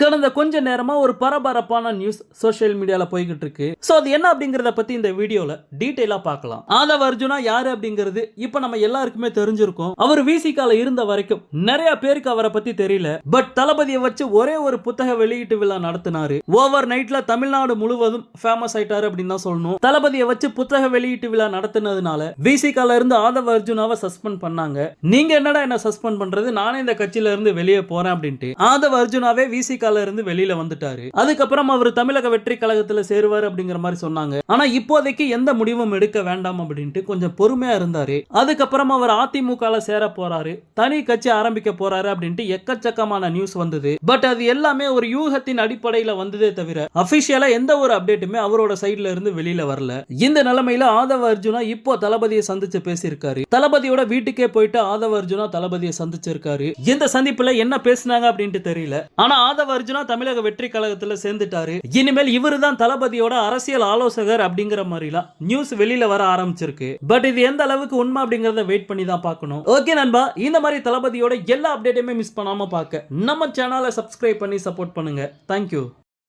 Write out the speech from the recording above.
கடந்த கொஞ்ச நேரமா ஒரு பரபரப்பான நியூஸ் சோஷியல் மீடியால போய்கிட்டு இருக்கு. சோ அது என்ன அப்படிங்கறத பத்தி இந்த வீடியோல டீடைலா பார்க்கலாம். ஆதவ் அர்ஜுனா யாரு அப்படிங்கிறது இப்ப நம்ம எல்லாருக்குமே தெரிஞ்சிருக்கும். அவர் விசிகால இருந்த வரைக்கும் நிறைய பேருக்கு அவரை பத்தி தெரியல. பட் தளபதியை வச்சு ஒரே ஒரு புத்தக வெளியீட்டு விழா நடத்தினாரு. ஓவர் நைட்ல தமிழ்நாடு முழுவதும் ஃபேமஸ் ஆயிட்டாரு அப்படின்னு தான் சொல்லணும். தளபதியை வச்சு புத்தக வெளியீட்டு விழா நடத்தினதுனால விசிகால இருந்து ஆதவ் அர்ஜுனாவை சஸ்பெண்ட் பண்ணாங்க. நீங்க என்னடா என்ன சஸ்பெண்ட் பண்றது? நானே இந்த கட்சியில இருந்து வெளியே போறேன் அப்படின்ட்டு. ஆதவ் அர்ஜுனாவே விசிகால இருந்து வெளியில வந்துட்டாரு. அதுக்கப்புறம் அவர் தமிழக வெற்றி கழகத்துல சேருவார் அப்படிங்கிற மாதிரி சொன்னாங்க. ஆனா இப்போதைக்கு எந்த முடிவும் எடுக்க வேண்டாம் அப்படின்ட்டு கொஞ்சம் பொறுமையா இருந்தாரு. அதுக்கப்புறம் அவர் அதிமுக சேர போறாரு. தனி கட்சி ஆரம்பிக்க போறாரு அப்படின்ட்டு எக்கச்சக்கமான நியூஸ் வந்தது. பட் அது எல்லாமே ஒரு யூகத்தின் அடிப்படையில வந்ததே தவிர அபிஷியலா எந்த ஒரு அப்டேட்டுமே அவரோட சைடுல இருந்து வெளியில வரல. இந்த நிலைமையில ஆதவ அர்ஜுனா இப்போ தளபதியை சந்திச்சு பேசியிருக்காரு. தளபதியோட வீட்டுக்கே போயிட்டு ஆதவ அர்ஜுனா தளபதியை சந்திச்சிருக்காரு. இந்த சந்திப்புல என்ன பேசினாங்க அப்படின்ட்டு தெரியல. ஆனா ஆதவ அர்ஜுனா தமிழக வெற்றி கழகத்துல சேர்ந்துட்டாரு. இனிமேல் இவர் தான் தளபதியோட அரசியல் ஆலோசகர் அப்படிங்கிற மாதிரிலாம் நியூஸ் வெளியில வர ஆரம்பிச்சிருக்கு. பட் இது எந்த அளவுக்கு உண்மை அப்படிங்கறத வெயிட் பண்ணி தான் பார்க்கணும். ஓகே நண்பா இந்த மாதிரி தளபதியோட எல்லா அப்டேட்டையுமே மிஸ் பண்ணாம பார்க்க. நம்ம சேனலை சப்ஸ்கிரைப் பண்ணி சப்போர்ட் பண்ணுங்க. தேங்க்யூ